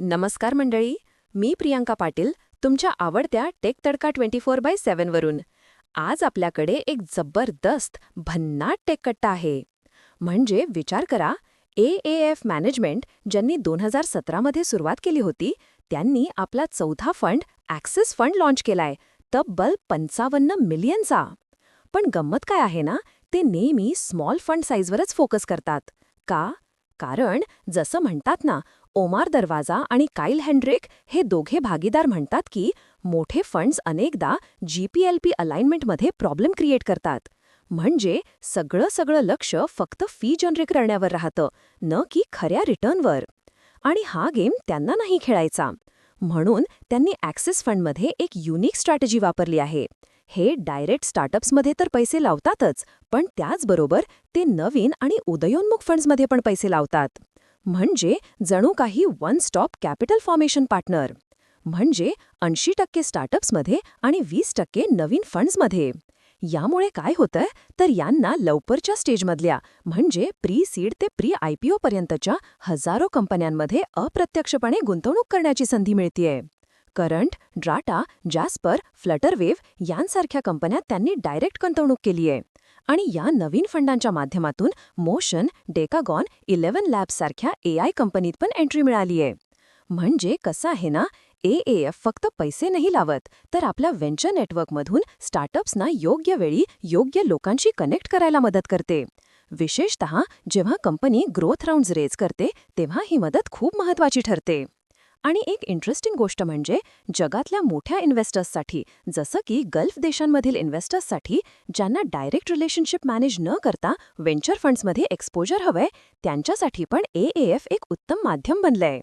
नमस्कार मंडळी मी प्रियांका पाटील तुमच्या आवडत्या take tadka twenty four by सेवनवरून आज आपल्याकडे एक जबरदस्त भन्नाट टेककट्टा आहे. म्हणजे विचार करा ए ए एफ मॅनेजमेंट ज्यांनी दोन हजार सतरामध्ये सुरुवात केली होती त्यांनी आपला चौथा फंड ॲक्सिस फंड लाँच केलाय तब्बल पंचावन्न मिलियनचा. पण गंमत काय आहे ना ते नेहमी स्मॉल फंड साईजवरच फोकस करतात. का? कारण जसं म्हणतात ना ओमार दरवाजा आणि काईल हेनड्रिक हे दोघे भागीदार म्हणतात की मोठे फंड्स अनेकदा जीपीएलपी अलाइनमेंटमध्ये प्रॉब्लेम क्रिएट करतात. म्हणजे सगळं सगळं लक्ष फक्त फी जनरेट करण्यावर राहतं न की खऱ्या रिटर्नवर. आणि हा गेम त्यांना नाही खेळायचा. म्हणून त्यांनी ॲक्सिस फंडमध्ये एक युनिक स्ट्रॅटेजी वापरली आहे. हे डायरेक्ट स्टार्टअप्समध्ये तर पैसे लावतातच पण त्याचबरोबर ते नवीन आणि उदयोन्मुख फंड्समध्ये पण पैसे लावतात. म्हणजे जणू काही one stop capital formation partner म्हणजे ऐंशी टक्के स्टार्टअप्समध्ये आणि वीस टक्के नवीन फंड्समध्ये यामुळे काय होतंय? तर यांना लवकरच्या स्टेजमधल्या म्हणजे प्री सीड ते प्री आय पी पर्यंतच्या हजारो कंपन्यांमध्ये अप्रत्यक्षपणे गुंतवणूक करण्याची संधी मिळतीये. करंट ड्राटा जॅस्पर फ्लटरवेव्ह यांसारख्या कंपन्या त्यांनी डायरेक्ट गुंतवणूक केलीय. आणि या नवीन फंडांच्या माध्यमातून मोशन डेकागॉन इलेव्हन लॅब्ससारख्या ए आय कंपनीत पण एंट्री मिळालीय. म्हणजे कसं आहे ना ए एफ फक्त पैसे नाही लावत तर आपल्या व्हेंचर नेटवर्कमधून स्टार्टअप्सना योग्य वेळी योग्य लोकांशी कनेक्ट करायला मदत करते. विशेषत जेव्हा कंपनी ग्रोथ राऊंड्स रेज करते तेव्हा ही मदत खूप महत्वाची ठरते. आणि एक इंटरेस्टिंग गोष्ट म्हणजे जगातल्या मोठ्या इन्व्हेस्टर्ससाठी जसं की गल्फ देशांमधील इन्व्हेस्टर्ससाठी ज्यांना डायरेक्ट रिलेशनशिप मॅनेज न करता व्हेंचर फंड्समध्ये एक्सपोजर हवंय त्यांच्यासाठी पण ए एफ एक उत्तम माध्यम बनलंय.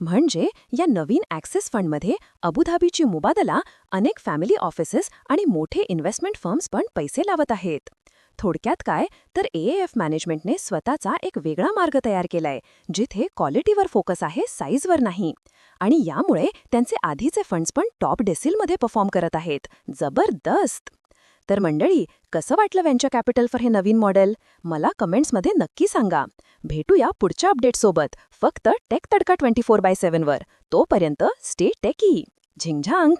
म्हणजे या नवीन ॲक्सेस फंडमध्ये अबुधाबीची मुबादला अनेक फॅमिली ऑफिसेस आणि मोठे इन्व्हेस्टमेंट फर्म्स पण पैसे लावत आहेत. थोडक्यात काय? तर ए एफ मॅनेजमेंटने स्वतःचा एक वेगळा मार्ग तयार केलाय जिथे क्वालिटीवर फोकस आहे साईजवर नाही. आणि यामुळे त्यांचे आधीचे फंड्स पण टॉप डेसिलमध्ये परफॉर्म करत आहेत. जबरदस्त! तर मंडळी कसं वाटलं व्हेंचर कॅपिटल फॉर हे नवीन मॉडेल? मला कमेंट्समध्ये नक्की सांगा. भेटूया पुढच्या अपडेटसोबत फक्त take tadka twenty four by सेव्हनवर. तोपर्यंत स्टे टेकी. झिंगझांग!